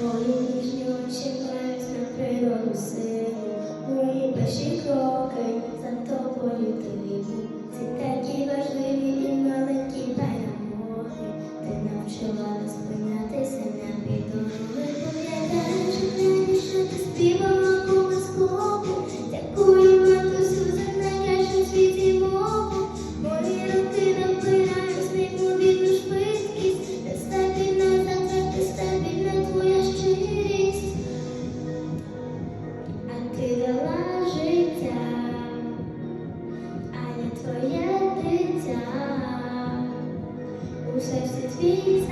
Твою песню всем нравится на природе. у серці твій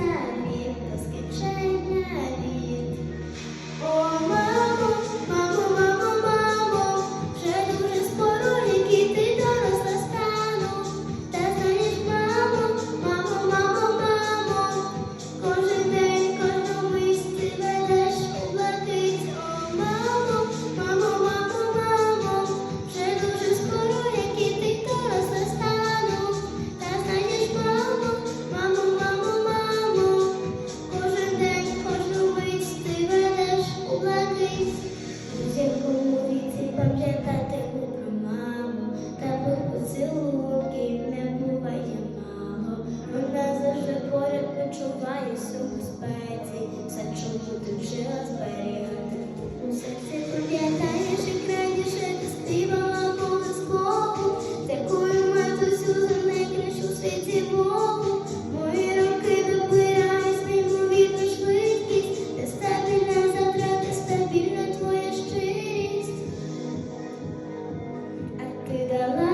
колись, зірку вулиці пам'ятати про маму, мало. Вона завжди поряд почуває всю безпеці, все чому ти вчила to the light.